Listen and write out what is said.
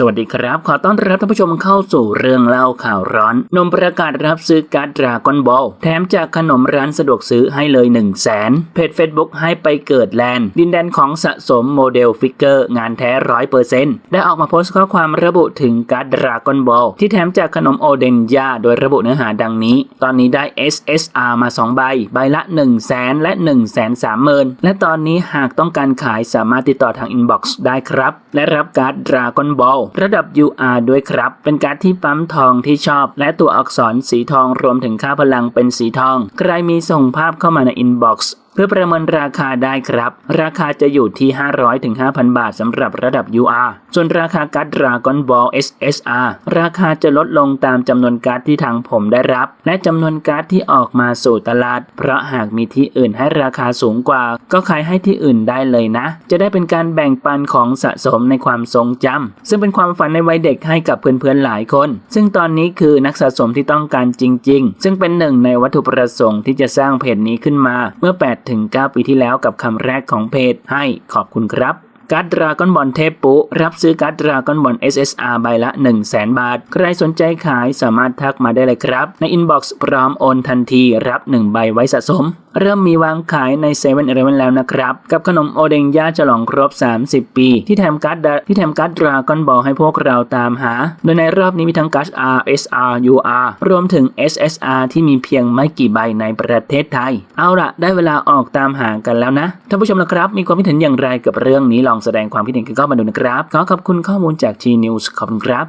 สวัสดีครับ ขอต้อนรับท่านผู้ชมเข้าสู่เรื่องเล่าข่าวร้อน นมประกาศรับซื้อการ์ดดราก้อนบอลแถมจากขนมร้านสะดวกซื้อให้เลย 1 0 0 0 0แสนเพจ Facebook ให้ไปเกิดแลนด์ ดินแดนของสะสมโมเดลฟิกเกอร์ งานแท้ร้อยเปอร์เซ็นต์ได้ออกมาโพสต์ข้อความระบุถึงการ์ดดราก้อนบอลที่แถมจากขนมโอเดนยาโดยระบุเนื้อหาดังนี้ ตอนนี้ได้ SSR มา 2 ใบ ใบละ 1 0 0 0 0แสนและ 1 3 0 0 0 0และตอนนี้หากต้องการขายสามารถติดต่อทางอินบ็อกซ์ได้ครับและรับการ์ดดราก้อนบอลระดับ UR ด้วยครับ เป็นการ์ดที่ปั๊มทองที่ชอบ และตัวอักษรสีทองรวมถึงค่าพลังเป็นสีทอง ใครมีส่งภาพเข้ามาในอินบ็อกซ์เพื่อประเมินราคาได้ครับ ราคาจะอยู่ที่ 500ถึง5,000บาทสำหรับระดับ UR ส่วนราคาการ์ด Dragon Ball SSR ราคาจะลดลงตามจำนวนการ์ดที่ทางผมได้รับ และจำนวนการ์ดที่ออกมาสู่ตลาด เพราะหากมีที่อื่นให้ราคาสูงกว่า ก็ขายให้ที่อื่นได้เลยนะ จะได้เป็นการแบ่งปันของสะสมในความทรงจำซึ่งเป็นความฝันในวัยเด็กให้กับเพื่อนๆหลายคน ซึ่งตอนนี้คือนักสะสมที่ต้องการจริง ๆ ซึ่งเป็นหนึ่งในวัตถุประสงค์ที่จะสร้างเพจนี้ขึ้นมาเมื่อ8ถึง 9 ปีที่แล้วกับคำแรกของเพจให้ขอบคุณครับ การ์ดดราก้อนบอลเทพปุรับซื้อการ์ดดราก้อนบอล SSR ใบละ 1 0 0 0 0แบาท ใครสนใจขายสามารถทักมาได้เลยครับ ในอินบ็อกซ์พร้อมโอนทันทีรับ 1 ใบไว้สะสม เริ่มมีวางขายใน7 e เ e ่ e อแล้วนะครับ กับขนมโอเดงย่าฉลองครบ 30 ปี ที่แถมการ์ดที่แถมการ์ดดราก้อนบอลให้พวกเราตามหา โดยในรอบนี้มีทั้งการ์ด R SR UR รวมถึง SSR ที่มีเพียงไม่กี่ใบในประเทศไทย เอาละได้เวลาออกตามหากันแล้วนะท่านผู้ชมนะครับ มีความคิดเห็นอย่างไรกับเรื่องนี้ลองแสดงความคิดเห็นกันเข้ามาดูนะครับ ขอขอบคุณข้อมูลจาก T News ขอบคุณครับ